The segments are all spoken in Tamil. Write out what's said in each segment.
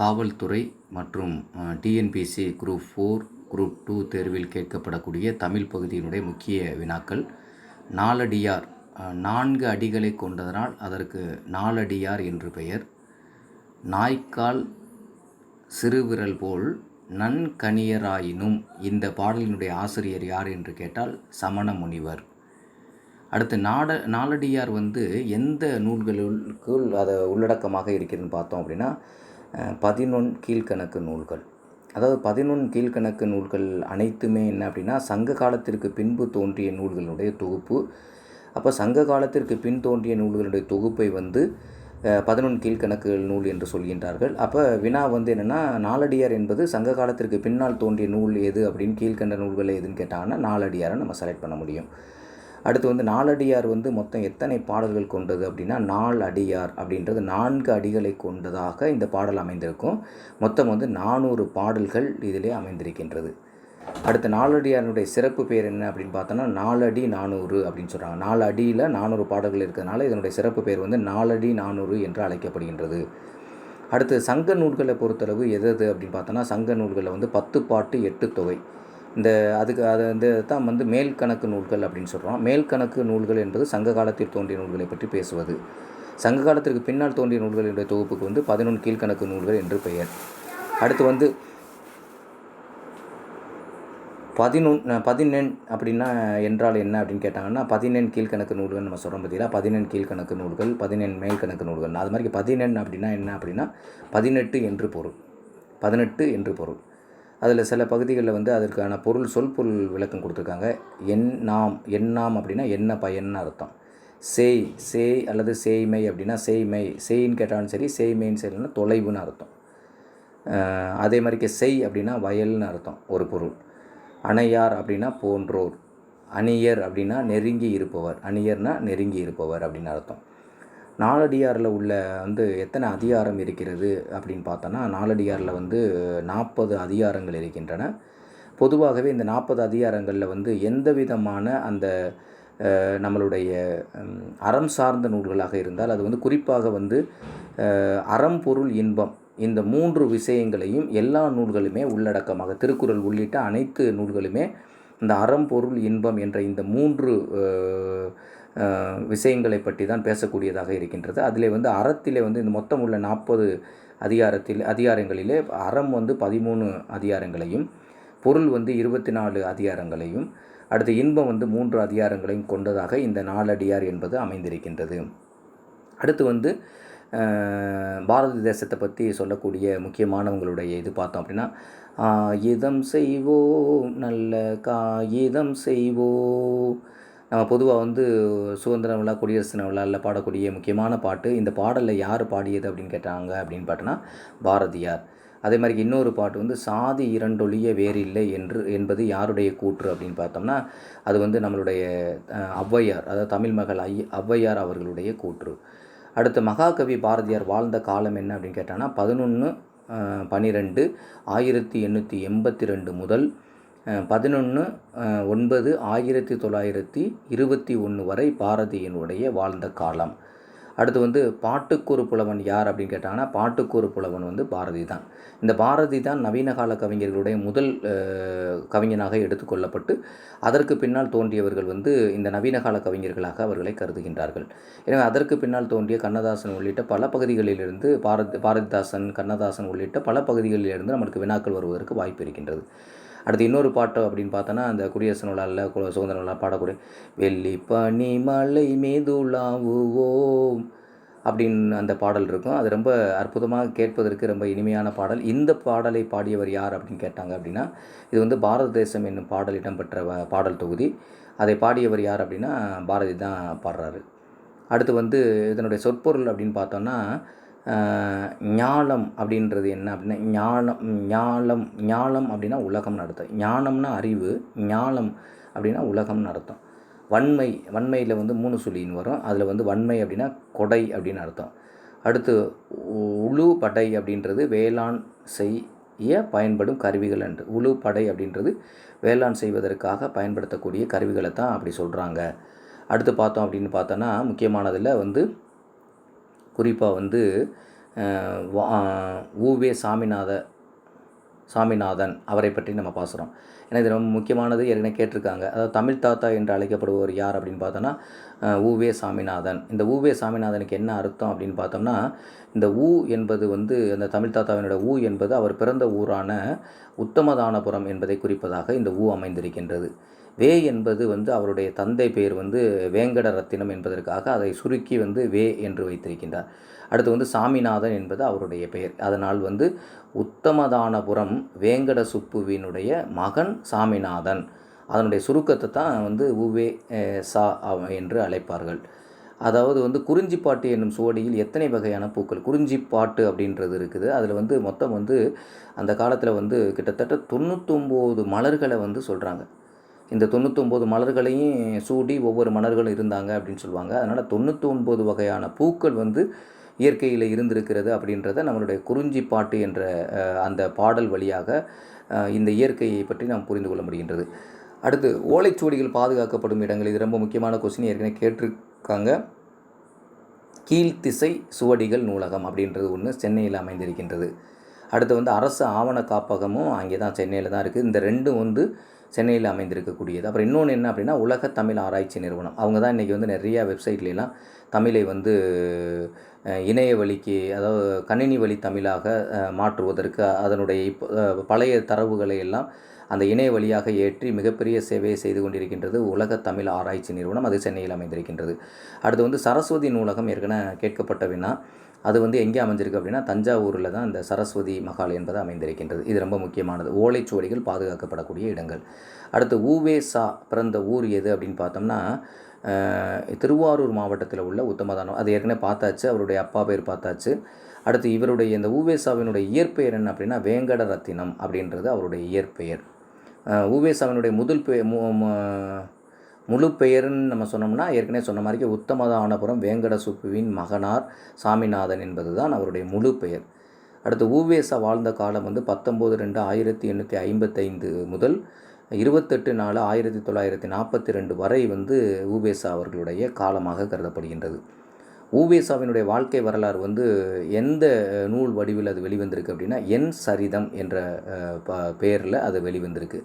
காவல்துறை மற்றும் TNPSC group four group two தேர்வில் கேட்கப்படக்கூடிய தமிழ் பகுதியினுடைய முக்கிய வினாக்கள். நாலடியார் நான்கு அடிகளை கொண்டதனால் அதற்கு நாலடியார் என்று பெயர். நாய்க்கால் சிறுவிரல் போல் நன்கணியராயினும் இந்த பாடலினுடைய ஆசிரியர் யார் என்று கேட்டால் சமண முனிவர். அடுத்து நாட நாலடியார் வந்து எந்த நூல்களுக்குள் அதை உள்ளடக்கமாக இருக்கிறதுன்னு பார்த்தோம் அப்படின்னா பதினொன் கீழ்கணக்கு நூல்கள். அதாவது பதினொன் கீழ்கணக்கு நூல்கள் அனைத்துமே என்ன அப்படின்னா சங்க காலத்திற்கு பின்பு தோன்றிய நூல்களுடைய தொகுப்பு. அப்போ சங்க காலத்திற்கு பின் தோன்றிய நூல்களுடைய தொகுப்பை வந்து பதினொன்று கீழ்கணக்கு நூல் என்று சொல்கின்றார்கள். அப்போ வினா வந்து என்னென்னா நாலடியார் என்பது சங்க காலத்திற்கு பின்னால் தோன்றிய நூல் எது அப்படின்னு கீழ்கண்ட நூல்கள் எதுன்னு கேட்டாங்கன்னா நாலடியாரை நம்ம செலக்ட் பண்ண முடியும். அடுத்து வந்து நாலடியார் வந்து மொத்தம் எத்தனை பாடல்கள் கொண்டது அப்படின்னா நாலு அடியார் அப்படின்றது நான்கு அடிகளை கொண்டதாக இந்த பாடல் அமைந்திருக்கும். மொத்தம் வந்து நானூறு பாடல்கள் இதிலே அமைந்திருக்கின்றது. அடுத்து நாலடியாருடைய சிறப்பு பேர் என்ன அப்படின்னு பார்த்தோன்னா நாலடி நானூறு அப்படின்னு சொல்கிறாங்க நாலு அடியில் நானூறு பாடல்கள் இருக்கிறதுனால இதனுடைய சிறப்பு பேர் வந்து நாலடி நானூறு என்று அழைக்கப்படுகின்றது. அடுத்து சங்க நூல்களை பொறுத்தளவு எது எது அப்படின்னு பார்த்தோன்னா சங்க நூல்களில் வந்து பத்து பாட்டு எட்டு தொகை. இந்த அதுக்கு அது வந்து தான் வந்து மேல் கணக்கு நூல்கள் அப்படின்னு சொல்கிறோம் மேல் கணக்கு நூல்கள் என்பது சங்க காலத்தில் தோன்றிய நூல்களை பற்றி பேசுவது. சங்க காலத்திற்கு பின்னால் தோன்றிய நூல்கள் என்ற தொகுப்புக்கு வந்து பதினொன்று கீழ்கணக்கு நூல்கள் என்று பெயர். அடுத்து வந்து பதினொன் பதினெண் அப்படின்னா என்றால் என்ன அப்படின்னு கேட்டாங்கன்னா பதினெண் கீழ்கணக்கு நூல்கள் நம்ம சொல்கிறோம் பார்த்தீங்களா பதினெண் கீழ்கணக்கு நூல்கள் பதினெண் மேல் கணக்கு நூல்கள். அது மாதிரி பதினெண் அப்படின்னா என்ன அப்படின்னா பதினெட்டு என்று பொருள். பதினெட்டு என்று பொருள். அதில் சில பகுதிகளில் வந்து அதற்கான பொருள் சொல் பொருள் விளக்கம் கொடுத்துருக்காங்க. என் நாம் எண்ணாம் அப்படின்னா என்ன பயன்னு அர்த்தம். சேய் சேய் அல்லது சேய்மை அப்படின்னா சேய்மை. சேயின்னு கேட்டாலும் சரி சேய்மைன்னு சரினா தொலைவுன்னு அர்த்தம். அதே மாதிரிக்கு செய் அப்படின்னா வயல்னு அர்த்தம் ஒரு பொருள். அணையார் அப்படின்னா போன்றோர். அணியர் அப்படின்னா நெருங்கி இருப்பவர். அணியர்னா நெருங்கி இருப்பவர் அப்படின்னு அர்த்தம். நாலடியாரில் உள்ள வந்து எத்தனை அதிகாரம் இருக்கிறது அப்படின்னு பார்த்தோன்னா நாலடியாரில் வந்து நாற்பது அதிகாரங்கள் இருக்கின்றன. பொதுவாகவே இந்த நாற்பது அதிகாரங்களில் வந்து எந்த விதமான அந்த நம்மளுடைய அறம் சார்ந்த நூல்களாக இருந்தால் அது வந்து குறிப்பாக வந்து அறம் பொருள் இன்பம் இந்த மூன்று விஷயங்களையும் எல்லா நூல்களுமே உள்ளடக்கமாக திருக்குறள் உள்ளிட்ட அனைத்து நூல்களுமே இந்த அறம் பொருள் இன்பம் என்ற இந்த மூன்று விஷயங்களை பற்றி தான் பேசக்கூடியதாக இருக்கின்றது. அதில் வந்து அறத்திலே வந்து இந்த மொத்தம் உள்ள நாற்பது அதிகாரத்தில் அதிகாரங்களிலே அறம் வந்து பதிமூணு அதிகாரங்களையும் பொருள் வந்து இருபத்தி நாலு அதிகாரங்களையும் அடுத்து இன்பம் வந்து மூன்று அதிகாரங்களையும் கொண்டதாக இந்த நாலடியார் என்பது அமைந்திருக்கின்றது. அடுத்து வந்து பாரத தேசத்தை பற்றி சொல்லக்கூடிய முக்கியமானவங்களுடைய இது பார்த்தோம் அப்படின்னா இதம் செய்வோம் நல்ல காகிதம் செய்வோம் நம்ம பொதுவாக வந்து சுதந்திர விழா குடியரசு விழாவில் பாடக்கூடிய முக்கியமான பாட்டு இந்த பாடலில் யார் பாடியது அப்படின்னு கேட்டாங்க அப்படின்னு பார்த்தோன்னா பாரதியார். அதே மாதிரி இன்னொரு பாட்டு வந்து சாதி இரண்டொழிய வேறில்லை என்று என்பது யாருடைய கூற்று அப்படின்னு பார்த்தோம்னா அது வந்து நம்மளுடைய ஔவையார் அதாவது தமிழ் மகள் ஐ ஔவையார் அவர்களுடைய கூற்று. அடுத்து மகாகவி பாரதியார் வாழ்ந்த காலம் என்ன? அப்படின்னு கேட்டாங்கன்னா பதினொன்று பன்னிரெண்டு ஆயிரத்தி எண்ணூற்றி எண்பத்தி ரெண்டு முதல் பதினொன்று ஒன்பது ஆயிரத்தி தொள்ளாயிரத்தி இருபத்தி ஒன்று வரை பாரதியினுடைய வாழ்ந்த காலம். அடுத்து வந்து பாட்டுக்கூறு புலவன் யார் அப்படின்னு கேட்டாங்கன்னா பாட்டுக்கூறு புலவன் வந்து பாரதி தான் இந்த பாரதி தான் நவீன கால கவிஞர்களுடைய முதல் கவிஞனாக எடுத்துக்கொள்ளப்பட்டு அதற்கு பின்னால் தோன்றியவர்கள் வந்து இந்த நவீன கால கவிஞர்களாக அவர்களை கருதுகின்றார்கள். எனவே அதற்கு பின்னால் தோன்றிய கண்ணதாசன் உள்ளிட்ட பல பகுதிகளிலிருந்து பாரத் பாரதிதாசன் கண்ணதாசன் உள்ளிட்ட பல பகுதிகளிலிருந்து நமக்கு வினாக்கள் வருவதற்கு வாய்ப்பு இருக்கின்றது. அடுத்து இன்னொரு பாட்டு அப்படின்னு பார்த்தோன்னா அந்த குடியரசு நூலாவில் சுதந்திர நூலாக பாடக்கூடிய வெள்ளி பனி மலை மீதுலாவுவோம் அப்படின்னு அந்த பாடல் இருக்கும். அது ரொம்ப அற்புதமாக கேட்பதற்கு ரொம்ப இனிமையான பாடல். இந்த பாடலை பாடியவர் யார் அப்படின்னு கேட்டாங்க அப்படின்னா இது வந்து பாரத தேசம் என்னும் பாடல் இடம்பெற்ற பாடல் தொகுதி. அதை பாடியவர் யார் அப்படின்னா பாரதி தான் பாடுறாரு. அடுத்து வந்து இதனுடைய சொற்பொருள் அப்படின்னு பார்த்தோன்னா ஞாலம் அப்படின்றது என்ன அப்படின்னா ஞானம் ஞாலம் ஞாலம் அப்படின்னா உலகம்னு அர்த்தம். ஞானம்னா அறிவு ஞாலம் அப்படின்னா உலகம்னு அர்த்தம். வன்மை வன்மையில் வந்து மூணு சொல்லின்னு வரும். அதில் வந்து வன்மை அப்படின்னா கொடை அப்படின்னு அர்த்தம். அடுத்து உழு படை அப்படின்றது வேளாண் செய்ய பயன்படும் கருவிகள் என்று உழு படை அப்படின்றது வேளாண் செய்வதற்காக பயன்படுத்தக்கூடிய கருவிகளை தான் அப்படி சொல்கிறாங்க அடுத்து பார்த்தோம் அப்படின்னு பார்த்தோன்னா முக்கியமானதில் வந்து குறிப்பாக வந்து வா- ஊவே சாமிநாத சாமிநாதன் அவரை பற்றி நம்ம பார்க்குறோம் ஏன்னா இது ரொம்ப முக்கியமானது ஏற்கனவே கேட்டிருக்காங்க. அதாவது தமிழ் தாத்தா என்று அழைக்கப்படுபவர் யார் அப்படின்னு பார்த்தோன்னா ஊவே சாமிநாதன். இந்த ஊவே சாமிநாதனுக்கு என்ன அர்த்தம் அப்படின்னு பார்த்தோம்னா இந்த ஊ என்பது வந்து அந்த தமிழ் தாத்தாவினோட ஊ என்பது அவர் பிறந்த ஊரான உத்தமதானபுரம் என்பதை குறிப்பதாக இந்த ஊ அமைந்திருக்கின்றது. வே என்பது வந்து அவருடைய தந்தை பெயர் வந்து வேங்கட ரத்தினம் என்பதற்காக அதை சுருக்கி வந்து வே என்று வைத்திருக்கின்றார். அடுத்து வந்து சாமிநாதன் என்பது அவருடைய பெயர். அதனால் வந்து உத்தமதானபுரம் வேங்கட சுப்புவினுடைய மகன் சாமிநாதன். அதனுடைய சுருக்கத்தை தான் வந்து உவே சா என்று அழைப்பார்கள். அதாவது வந்து குறிஞ்சிப்பாட்டு என்னும் சுவடியில் எத்தனை வகையான பூக்கள்? குறிஞ்சிப்பாட்டு அப்படின்றது இருக்குது. அதில் வந்து மொத்தம் வந்து அந்த காலத்தில் வந்து கிட்டத்தட்ட தொண்ணூத்தொம்போது மலர்களை வந்து சொல்கிறாங்க இந்த தொண்ணூத்தொம்பது மலர்களையும் சூடி ஒவ்வொரு மலர்களும் இருந்தாங்க அப்படின்னு சொல்லுவாங்க. அதனால் தொண்ணூத்தொம்பது வகையான பூக்கள் வந்து இயற்கையில் இருந்திருக்கிறது அப்படின்றத நம்மளுடைய குறிஞ்சி பாட்டு என்ற அந்த பாடல் வழியாக இந்த இயற்கையை பற்றி நாம் புரிந்து கொள்ள முடிகின்றது. அடுத்து ஓலைச்சுவடிகள் பாதுகாக்கப்படும் இடங்கள். இது ரொம்ப முக்கியமான கொஸ்டின் ஏற்கனவே கேட்டிருக்காங்க. கீழ்த்திசை சுவடிகள் நூலகம் அப்படின்றது ஒன்று சென்னையில் அமைந்திருக்கின்றது. அடுத்து வந்து அரசு ஆவண காப்பகமும் அங்கே தான் சென்னையில் தான் இருக்குது. இந்த ரெண்டும் வந்து சென்னையில் அமைந்திருக்கக்கூடியது. அப்புறம் இன்னொன்று என்ன அப்படின்னா உலக தமிழ் ஆராய்ச்சி நிறுவனம். அவங்க தான் இன்றைக்கி வந்து நிறையா வெப்சைட்லாம் தமிழை வந்து இணைய வழிக்கு அதாவது கணினி வழி தமிழாக மாற்றுவதற்கு அதனுடைய இப்போ பழைய தரவுகளை எல்லாம் அந்த இணைய வழியாக ஏற்றி மிகப்பெரிய சேவையை செய்து கொண்டிருக்கின்றது உலக தமிழ் ஆராய்ச்சி நிறுவனம். அது சென்னையில் அமைந்திருக்கின்றது. அடுத்து வந்து சரஸ்வதி நூலகம் ஏற்கனவே கேட்கப்பட்ட வினா. அது வந்து எங்கே அமைஞ்சிருக்கு அப்படின்னா தஞ்சாவூரில் தான் இந்த சரஸ்வதி மகால் என்பது அமைந்திருக்கின்றது. இது ரொம்ப முக்கியமானது. ஓலைச்சுவடிகள் பாதுகாக்கப்படக்கூடிய இடங்கள். அடுத்து ஊவேசா பிறந்த ஊர் எது அப்படின்னு பார்த்தோம்னா திருவாரூர் மாவட்டத்தில் உள்ள உத்தமதானம். அது ஏற்கனவே பார்த்தாச்சு அவருடைய அப்பா பேர் பார்த்தாச்சு. அடுத்து இவருடைய இந்த ஊவேசாவினுடைய இயற்பெயர் என்ன அப்படின்னா வேங்கட ரத்தினம் அப்படின்றது அவருடைய இயற்பெயர். ஊவேசாவினுடைய முதல் பெயர் முழு பெயர்னு நம்ம சொன்னோம்னா ஏற்கனவே சொன்ன மாதிரி உத்தமதானபுரம் வேங்கட சுப்புவின் மகனார் சாமிநாதன் என்பது தான் அவருடைய முழு பெயர். அடுத்து ஊவேசா வாழ்ந்த காலம் வந்து பத்தொம்போது ரெண்டு ஆயிரத்தி எண்ணூற்றி ஐம்பத்தைந்து முதல் இருபத்தெட்டு நாலு ஆயிரத்தி தொள்ளாயிரத்தி நாற்பத்தி ரெண்டு வரை வந்து ஊவேசா அவர்களுடைய காலமாக கருதப்படுகின்றது. ஊவேசாவினுடைய வாழ்க்கை வரலாறு வந்து எந்த நூல் வடிவில் அது வெளிவந்திருக்கு அப்படின்னா என் சரிதம் என்ற ப பெயரில் அது வெளிவந்திருக்கு.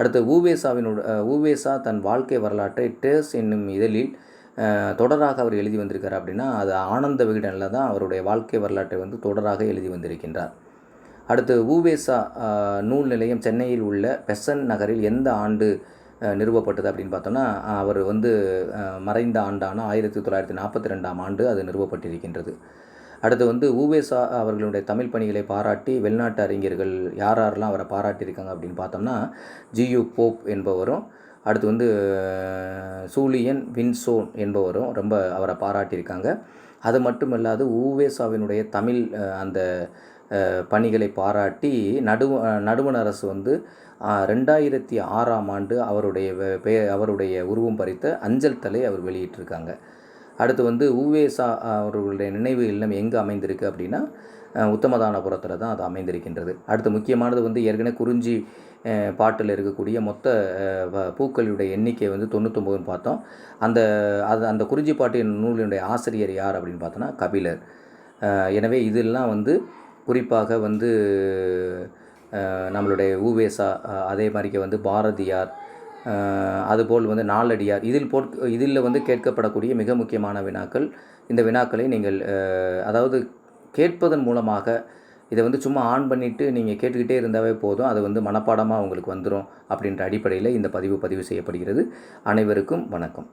அடுத்து ஊவேசாவினோட ஊவேசா தன் வாழ்க்கை வரலாற்றை டேஸ் என்னும் இதழில் தொடராக அவர் எழுதி வந்திருக்கார் அப்படின்னா அது ஆனந்த விகடனில் தான் அவருடைய வாழ்க்கை வரலாற்றை வந்து தொடராக எழுதி வந்திருக்கின்றார். அடுத்து ஊவேசா நூல் நிலையம் சென்னையில் உள்ள பெசன் நகரில் எந்த ஆண்டு நிறுவப்பட்டது அப்படின்னு பார்த்தோம்னா அவர் வந்து மறைந்த ஆண்டான ஆயிரத்தி தொள்ளாயிரத்தி நாற்பத்தி ரெண்டாம் ஆண்டு அது நிறுவப்பட்டிருக்கின்றது. அடுத்து வந்து ஊவேசா அவர்களுடைய தமிழ் பணிகளை பாராட்டி வெளிநாட்டு அறிஞர்கள் யார் யாரெல்லாம் அவரை பாராட்டியிருக்காங்க அப்படின்னு பார்த்தோம்னா ஜியு போப் என்பவரும் அடுத்து வந்து சூலியன் வின்சோன் என்பவரும் ரொம்ப அவரை பாராட்டியிருக்காங்க. அது மட்டும் இல்லாது ஊவேசாவினுடைய தமிழ் அந்த பணிகளை பாராட்டி நடுவ நடுவண் அரசு வந்து ரெண்டாயிரத்தி ஆறாம் ஆண்டு அவருடைய வெ- அவருடைய உருவம் பறித்த அஞ்சல் தலை அவர் வெளியிட்டிருக்காங்க. அடுத்து வந்து உவேசா அவர்களுடைய நினைவு இல்லம் எங்கே அமைந்திருக்கு அப்படின்னா உத்தமதானபுரத்தில் தான் அது அமைந்திருக்கின்றது. அடுத்து முக்கியமானது வந்து ஏற்கனவே குறிஞ்சி பாட்டில் இருக்கக்கூடிய மொத்த வ- பூக்களுடைய எண்ணிக்கை வந்து தொண்ணூத்தொம்பதுன்னு பார்த்தோம். அந்த அது அந்த குறிஞ்சி பாட்டின் நூலினுடைய ஆசிரியர் யார் அப்படின்னு பார்த்தோன்னா கபிலர். எனவே இதெல்லாம் வந்து குறிப்பாக வந்து நம்மளுடைய ஊவேசா அதே மாதிரிக்கு வந்து பாரதியார் அதுபோல் வந்து நாலடியார் இதில் போட் இதில் வந்து கேட்கப்படக்கூடிய மிக முக்கியமான வினாக்கள் இந்த வினாக்களை நீங்கள் அதாவது கேட்பதன் மூலமாக இதை வந்து சும்மா ஆன் பண்ணிவிட்டு நீங்கள் கேட்டுக்கிட்டே இருந்தாவே போதும் அது வந்து மனப்பாடமாக உங்களுக்கு வந்துடும் அப்படின்ற அடிப்படையில் இந்த பதிவு பதிவு செய்யப்படுகிறது. அனைவருக்கும் வணக்கம்.